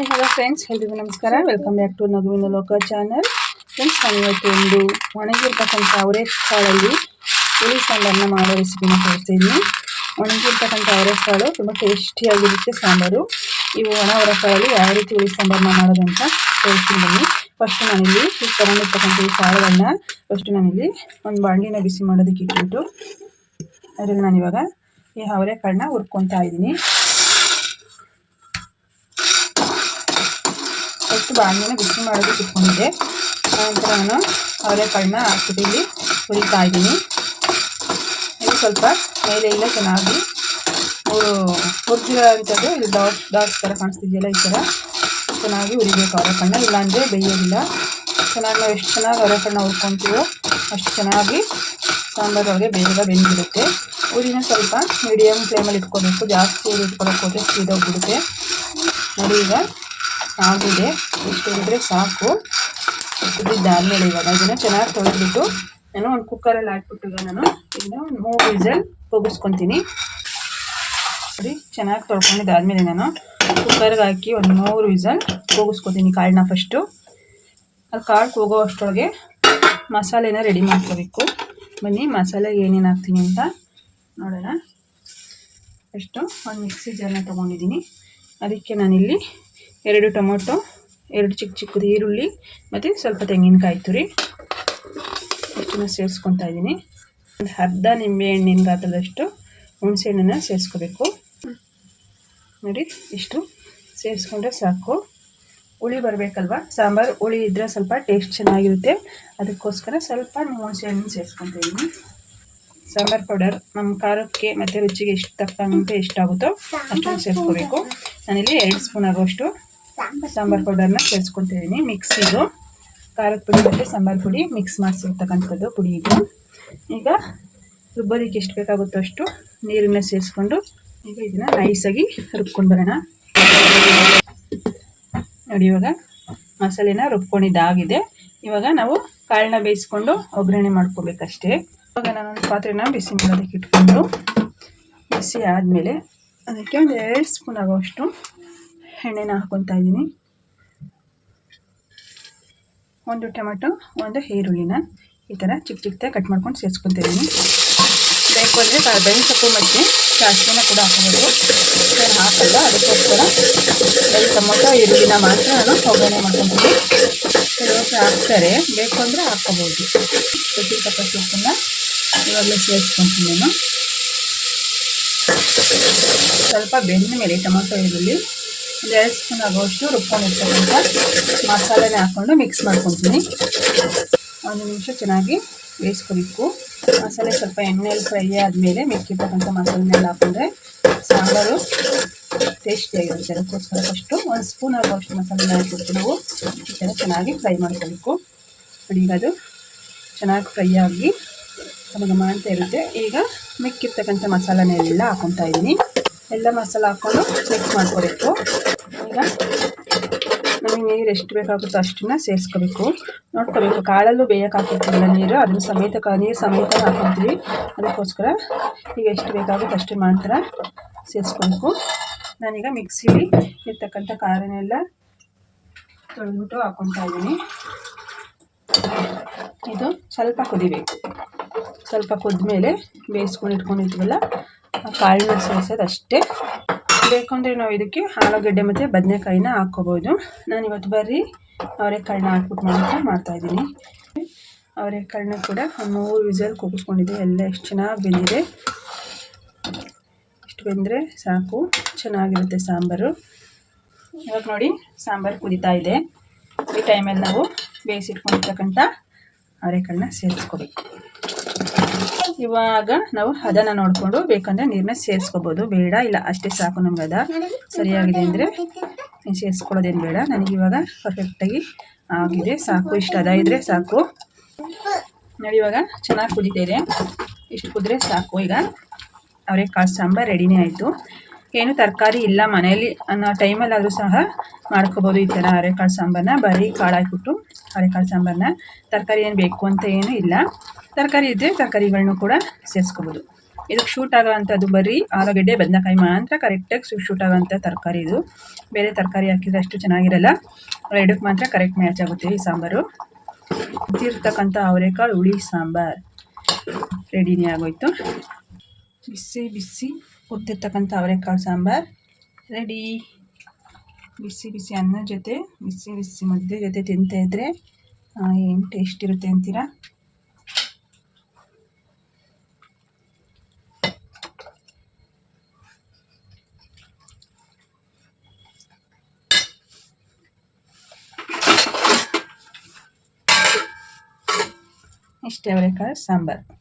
Hi hello friends ಎಲ್ರಿಗೂ ನಮಸ್ಕಾರ. Welcome back to ನಗುವಿನ ಲೋಕ ಚಾನಲ್ ಫ್ರೆಂಡ್ಸ್ ನಾನು ಇವತ್ತು ಒಂದು ಒಣಗಿರ್ತಕ್ಕಂಥ ಅವರೆಕಾಳಲ್ಲಿ ಹುಳಿ ಸಾಂಬಾರನ್ನ ಮಾಡೋ ರೆಸಿಪಿನ ತೋರಿಸ್ತಿದ್ದೀನಿ ಒಣಗಿರ್ತಕ್ಕಂಥ ಅವರೆಕಾಳು ತುಂಬ ಟೇಸ್ಟಿಯಾಗಿರುತ್ತೆ ಸಾಂಬಾರು. ಇವು ಒಣ ಅವರೆಕಾಳಲ್ಲಿ ಯಾವ ರೀತಿ ಹುಳಿ ಸಾಂಬಾರನ್ನ ಮಾಡೋದು ಅಂತ ತೋರಿಸ್ತೀನಿ ಫಸ್ಟ್ ನಾನಿಲ್ಲಿ ಈ ತಗೊಂಡಿರ್ತಕ್ಕಂಥ ಈ ಕಾಳುಗಳನ್ನ ಫಸ್ಟ್ ನಾನಿಲ್ಲಿ ಒಂದು ಬಾಂಡಿನ ಬಿಸಿ ಮಾಡೋದಕ್ಕೆ ಇಟ್ಬಿಟ್ಟು, ಅದರಲ್ಲಿ ನಾನಿವಾಗ ಈ ಅವರೆಕಾಳನ್ನ ಹುರ್ಕೊತಾ ಇದ್ದೀನಿ. ಫಸ್ಟ್ ಬಾಣಲೆನ ಬಿಸಿ ಮಾಡೋದಕ್ಕೆ ಇಟ್ಕೊಂಡಿದ್ದೆ ನಂತರ ನಾನು ಅವರೆಕಾಳನ್ನ ಹಾಕ್ಬಿಟ್ಟು ಇಲ್ಲಿ ಹುರಿತಾ ಇದ್ದೀನಿ. ಇದು ಸ್ವಲ್ಪ ಮೇಲೆ ಇಲ್ಲ ಚೆನ್ನಾಗಿ ಮೂರು ಹುರಿದಿರೋ ಇದು ಡಾಟ್ ಡಾಟ್ಸ್ ಥರ ಕಾಣಿಸ್ತಿದೆಯಲ್ಲ ಈ ಥರ. ಚೆನ್ನಾಗಿ ಹುರಿಬೇಕು ಅವರೆಕಾಳನ್ನ. ಇಲ್ಲಾಂದರೆ ಬೇಯೋದಿಲ್ಲ. ಚೆನ್ನಾಗಿ ನಾವು ಎಷ್ಟು ಚೆನ್ನಾಗಿ ಅವರೆಕಾಳನ್ನ ಹುರ್ಕೊತೀವೋ ಅಷ್ಟು ಚೆನ್ನಾಗಿ ಸಾಂಬಾರೊಳಗೆ ಬೇಗ ಬೆಂದಿರುತ್ತೆ ಊರಿನ ಸ್ವಲ್ಪ ಮೀಡಿಯಮ್ ಫ್ಲೇಮಲ್ಲಿ ಇಟ್ಕೋಬೇಕು. ಜಾಸ್ತಿ ಇಟ್ಕೊಳಕ್ಕೆ ಹೋದರೆ ಸೀದೋಗ್ಬಿಡುತ್ತೆ ನೋಡಿ ಈಗ ಆಗಿದೆ. ಇಷ್ಟು ಇದ್ರೆ ಸಾಕು. ಇದಾದ್ಮೇಲೆ ಇವಾಗ ಇದನ್ನು ಚೆನ್ನಾಗಿ ತೊಳೆದ್ಬಿಟ್ಟು ನಾನು ಒಂದು ಕುಕ್ಕರಲ್ಲಿ ಹಾಕ್ಬಿಟ್ಟು ನಾನು. ಇದನ್ನ ಒಂದು ಮೂರು ವಿಸಲ್ ಕೂಗಿಸ್ಕೊತೀನಿ ಸರಿ, ಚೆನ್ನಾಗಿ ತೊಳ್ಕೊಂಡಿದ್ದಾದ್ಮೇಲೆ ನಾನು ಕುಕ್ಕರ್ಗೆ ಹಾಕಿ ಒಂದು ಮೂರು ವಿಸಲ್ ಕೂಗಿಸ್ಕೊತೀನಿ ಕಾಳನ್ನ ಫಸ್ಟು ಅದು ಕಾಳು ಕೂಗೋ ಅಷ್ಟೊಳಗೆ ಮಸಾಲೆನ ರೆಡಿ ಮಾಡ್ಕೋಬೇಕು. ಬನ್ನಿ ಮಸಾಲೆಗೆ ಏನೇನು ಹಾಕ್ತೀನಿ ಅಂತ ನೋಡೋಣ. ಫಸ್ಟು ಒಂದು ಮಿಕ್ಸಿ ಜಾರನ್ನ ತೊಗೊಂಡಿದ್ದೀನಿ. ಅದಕ್ಕೆ ನಾನಿಲ್ಲಿ ಎರಡು ಟೊಮೊಟೊ, ಎರಡು ಚಿಕ್ಕ ಚಿಕ್ಕದು ಈರುಳ್ಳಿ ಮತ್ತು ಸ್ವಲ್ಪ ತೆಂಗಿನಕಾಯಿ ತುರಿ ಇಷ್ಟನ್ನು ಸೇರಿಸ್ಕೊತಾ ಇದ್ದೀನಿ. ಒಂದು ಅರ್ಧ ನಿಂಬೆ ಹಣ್ಣಿನ ಗಾತ್ರದಷ್ಟು ಹುಣಸೆ ಹಣ್ಣನ್ನು ಸೇರಿಸ್ಕೋಬೇಕು. ನೋಡಿ, ಇಷ್ಟು ಸೇರಿಸ್ಕೊಂಡ್ರೆ ಸಾಕು. ಹುಳಿ ಬರಬೇಕಲ್ವ? ಸಾಂಬಾರು, ಹುಳಿ ಇದ್ದರೆ ಸ್ವಲ್ಪ ಟೇಸ್ಟ್ ಚೆನ್ನಾಗಿರುತ್ತೆ. ಅದಕ್ಕೋಸ್ಕರ ಸ್ವಲ್ಪ ಹುಣಸೆ ಹಣ್ಣು ಸೇರಿಸ್ಕೊತಾ ಇದ್ದೀನಿ. ಸಾಂಬಾರು ಪೌಡರ್ ನಮ್ಮ ಖಾರಕ್ಕೆ ಮತ್ತು ರುಚಿಗೆ ಎಷ್ಟು ತಕ್ಕಂತೆ ಎಷ್ಟಾಗುತ್ತೋ ಅಷ್ಟು ಸೇರಿಸ್ಕೋಬೇಕು. ನಾನಿಲ್ಲಿ ಎರಡು ಸ್ಪೂನ್ ಆಗೋಷ್ಟು ಸಾಂಬಾರು ಪೌಡರ್ನ ಸೇರಿಸ್ಕೊತಿದ್ದೀನಿ ಮಿಕ್ಸಿದು ಖಾರದ ಪುಡಿ ಮತ್ತು ಸಾಂಬಾರು ಪುಡಿ ಮಿಕ್ಸ್ ಮಾಡಿಸಿರ್ತಕ್ಕಂಥದ್ದು ಪುಡಿ ಇದು. ಈಗ ರುಬ್ಬೋದಕ್ಕೆ ಎಷ್ಟು ಬೇಕಾಗುತ್ತೋ ಅಷ್ಟು ನೀರನ್ನ ಸೇರಿಸ್ಕೊಂಡು ಈಗ ಇದನ್ನು ನೈಸಾಗಿ ರುಬ್ಕೊಂಡು ಬರೋಣ. ನೋಡಿ ಇವಾಗ ಮಸಾಲೆನ ರುಬ್ಕೊಂಡಿದ್ದಾಗಿದೆ. ಇವಾಗ ನಾವು ಕಾಳನ್ನ ಬೇಯಿಸ್ಕೊಂಡು ಒಗ್ಗರಣೆ ಮಾಡ್ಕೋಬೇಕಷ್ಟೇ. ಇವಾಗ ನಾನೊಂದು ಪಾತ್ರೆನ ಬಿಸಿ ಮಾಡೋದಕ್ಕೆ ಇಟ್ಕೊಂಡು ಬಿಸಿ ಆದಮೇಲೆ ಅದಕ್ಕೆ ಒಂದು ಎರಡು ಸ್ಪೂನ್ ಆಗೋಷ್ಟು ಎಣ್ಣೆನ ಹಾಕ್ಕೊತಾ ಇದ್ದೀನಿ. ಒಂದು ಟೊಮೆಟೊ, ಒಂದು ಈರುಳ್ಳಿನ ಈ ಥರ ಚಿಕ್ಕ ಚಿಕ್ಕದಾಗಿ ಕಟ್ ಮಾಡ್ಕೊಂಡು ಸೇರಿಸ್ಕೊತಿದ್ದೀನಿ ಬೇಕು ಅಂದರೆ ಬೆಳ್ಳಿ ಸೊಪ್ಪು ಮತ್ತು ಸಾಸಿವೆನ ಕೂಡ ಹಾಕೋಬೋದು ನಾನು ಹಾಕಲ್ಲ, ಅದಕ್ಕೋಸ್ಕರ ಬೆಳ್ಳಿ ಟೊಮೊಟೊ, ಈರುಳ್ಳಿನ ಮಾತ್ರ ನಾನು ಒಗ್ಗರಣೆ ಮಾಡ್ಕೊತೀನಿ. ಕೆಲವೊಬ್ಬರು ಹಾಕ್ತಾರೆ, ಬೇಕು ಅಂದರೆ ಹಾಕ್ಕೋಬೋದು. ಕಪ್ಪ ಸೊಪ್ಪನ್ನು ಇವಾಗಲೇ ಸೇರಿಸ್ಕೊತೀನಿ ನಾನು. ಸ್ವಲ್ಪ ಬೆಂದ ಮೇಲೆ ಟೊಮೊಟೊ, ಈರುಳ್ಳಿ ಒಂದು ಎರಡು ಸ್ಪೂನ್ ಆಗೋಷ್ಟು ರುಬ್ಕೊಂಡಿರ್ತಕ್ಕಂಥ ಮಸಾಲೆನೇ ಹಾಕ್ಕೊಂಡು ಮಿಕ್ಸ್ ಮಾಡ್ಕೊತೀನಿ ಒಂದು ನಿಮಿಷ ಚೆನ್ನಾಗಿ ಬೇಯಿಸ್ಕೊಬೇಕು. ಮಸಾಲೆ ಸ್ವಲ್ಪ ಎಣ್ಣೆಯಲ್ಲಿ ಫ್ರೈ ಆದಮೇಲೆ ಮಿಕ್ಕಿರ್ತಕ್ಕಂಥ ಮಸಾಲೆನೆಲ್ಲ ಹಾಕೊಂಡ್ರೆ ಸಾಂಬಾರು ಟೇಸ್ಟಿಯಾಗಿರುತ್ತೆ ಅದಕ್ಕೋಸ್ಕರ ಫಸ್ಟು ಒಂದು ಸ್ಪೂನ್ ಆಗೋಷ್ಟು ಮಸಾಲೆನ ಹಾಕ್ಬಿಟ್ಟು ನಾವು. ಈ ಥರ ಚೆನ್ನಾಗಿ ಫ್ರೈ ಮಾಡ್ಕೊಬೇಕು ಈಗ ಅದು ಚೆನ್ನಾಗಿ ಫ್ರೈ ಆಗಿ ಮಾಡ್ತಾ ಇರುತ್ತೆ. ಈಗ ಮಿಕ್ಕಿರ್ತಕ್ಕಂಥ ಮಸಾಲನೆಲ್ಲ ಹಾಕೊತಾ ಇದ್ದೀನಿ. ಎಲ್ಲ ಮಸಾಲ ಹಾಕ್ಕೊಂಡು ಮಿಕ್ಸ್ ಮಾಡ್ಕೋಬೇಕು. ಈಗ ನಮಗೆ ನೀರು ಎಷ್ಟು ಬೇಕಾಗುತ್ತೋ ಅಷ್ಟನ್ನ ಸೇರಿಸ್ಕೋಬೇಕು. ನೋಡ್ಕೋಬೇಕು, ಕಾಳಲ್ಲೂ ಬೇಯಕ್ಕೆ ಹಾಕಿರ್ತೀವಲ್ಲ ನೀರು, ಅದನ್ನು ಸಮೇತ ನೀರು ಸಮೇತ ಹಾಕೊತೀವಿ ಅದಕ್ಕೋಸ್ಕರ ಈಗ ಎಷ್ಟು ಬೇಕಾಗುತ್ತೆ ಅಷ್ಟು ಮಾತ್ರ ಸೇರಿಸ್ಕೋಬೇಕು. ನಾನೀಗ ಮಿಕ್ಸಿಲಿ ಇರ್ತಕ್ಕಂಥ ಕಾರನ್ನೆಲ್ಲ ತೊಳೆದ್ಬಿಟ್ಟು ಹಾಕೊತಾ ಇದ್ದೀನಿ. ಇದು ಸ್ವಲ್ಪ ಕುದಿಬೇಕು. ಸ್ವಲ್ಪ ಕುದ್ಮೇಲೆ ಬೇಯಿಸ್ಕೊಂಡು ಇಟ್ಕೊಂಡಿರ್ತೀವಲ್ಲ ಕಾಳನ್ನ ಸೇರಿಸೋದು ಅಷ್ಟೇ. ಬೇಕಂದರೆ ನಾವು ಇದಕ್ಕೆ ಆಲೂಗಡ್ಡೆ ಮತ್ತು ಬದನೆಕಾಯಿನ ಹಾಕ್ಕೋಬೋದು. ನಾನು ಇವತ್ತು ಬರ್ರಿ ಅವರೆಕಾಳನ್ನ ಹಾಕ್ಬಿಟ್ಟು ಮಾತ್ರ ಮಾಡ್ತಾಯಿದ್ದೀನಿ ಅವರೆಕಾಳನ್ನ ಕೂಡ ಮೂರು ವಿಸಲ್ ಕೂಗಿಸ್ಕೊಂಡಿದ್ದೆ ಎಲ್ಲ ಎಷ್ಟು ಚೆನ್ನಾಗಿ ಬೆಂದಿದೆ. ಇಷ್ಟು ಬೆಂದರೆ ಸಾಕು. ಚೆನ್ನಾಗಿರುತ್ತೆ ಸಾಂಬಾರು. ಇವಾಗ ನೋಡಿ ಸಾಂಬಾರು ಕುದೀತಾ ಇದೆ. ಈ ಟೈಮಲ್ಲಿ ನಾವು ಬೇಯಿಸಿಟ್ಕೊಂಡಿರ್ತಕ್ಕಂಥ ಅವರೆಕಾಳನ್ನ ಸೇರಿಸ್ಕೋಬೇಕು. ಇವಾಗ ನಾವು ಹದನ ನೋಡಿಕೊಂಡು ಬೇಕಂದ್ರೆ ನೀರನ್ನ ಸೇರಿಸ್ಕೋಬೋದು. ಬೇಡ, ಇಲ್ಲ, ಅಷ್ಟೇ ಸಾಕು ನಮ್ಗೆ ಅದ. ಸರಿಯಾಗಿದೆ ಅಂದರೆ ಸೇರಿಸ್ಕೊಳ್ಳೋದೇನು ಬೇಡ. ನನಗೆ ಇವಾಗ ಪರ್ಫೆಕ್ಟಾಗಿ ಆಗಿದೆ. ಸಾಕು, ಇಷ್ಟು ಹದ ಇದ್ದರೆ ಸಾಕು. ನೋಡಿ, ಇವಾಗ ಚೆನ್ನಾಗಿ ಕುದೀತಾ ಇದೆ. ಇಷ್ಟು ಕುದ್ರೆ ಸಾಕು. ಈಗ ಕಾಳು ಸಾಂಬಾರು ರೆಡಿನೇ ಆಯಿತು. ಏನು ತರಕಾರಿ ಇಲ್ಲ ಮನೆಯಲ್ಲಿ ಅನ್ನೋ ಟೈಮಲ್ಲಾದರೂ ಸಹ ಮಾಡ್ಕೋಬೋದು ಈ ಥರ ಅರೆಕಾಳು ಸಾಂಬಾರನ್ನ ಬರೀ ಕಾಳು ಹಾಕಿಬಿಟ್ಟು ಅರೆಕಾಳು ಸಾಂಬಾರನ್ನ ತರಕಾರಿ ಏನು ಬೇಕು ಅಂತ ಏನೂ ಇಲ್ಲ. ತರಕಾರಿ ಇದ್ದರೆ ತರಕಾರಿಗಳನ್ನೂ ಕೂಡ ಸೇರಿಸ್ಕೋಬೋದು. ಇದಕ್ಕೆ ಶೂಟ್ ಆಗೋವಂಥದ್ದು ಬರೀ ಆಲೂಗಡ್ಡೆ ಬದನೆಕಾಯಿ ಮಾತ್ರ. ಕರೆಕ್ಟಾಗಿ ಶೂಟ್ ಆಗೋವಂಥ ತರಕಾರಿ ಇದು. ಬೇರೆ ತರಕಾರಿ ಹಾಕಿದ್ರೆ ಅಷ್ಟು ಚೆನ್ನಾಗಿರಲ್ಲ. ಎರಡಕ್ಕೆ ಮಾತ್ರ ಕರೆಕ್ಟ್ ಮ್ಯಾಚ್ ಆಗುತ್ತೆ ಈ ಸಾಂಬಾರು. ಇರ್ತಕ್ಕಂಥ ಅವರೆಕಾಳು ಹುಳಿ ಸಾಂಬಾರು. ರೆಡಿನೇ ಆಗೋಯ್ತು. ಬಿಸಿ ಬಿಸಿ. ಉದ್ದಿರ್ತಕ್ಕಂಥ ಅವರೆಕಾಳು ಸಾಂಬಾರು. ರೆಡಿ. ಬಿಸಿ ಬಿಸಿ ಅನ್ನ ಜೊತೆ, ಬಿಸಿ ಬಿಸಿ ಮುದ್ದೆ ಜೊತೆ ತಿಂತಾ ಇದ್ರೆ ಏನು ಟೇಸ್ಟ್ ಇರುತ್ತೆ ಅಂತೀರಾ? ಇಷ್ಟೇ ಅವರೆಕಾಳು ಸಾಂಬಾರು.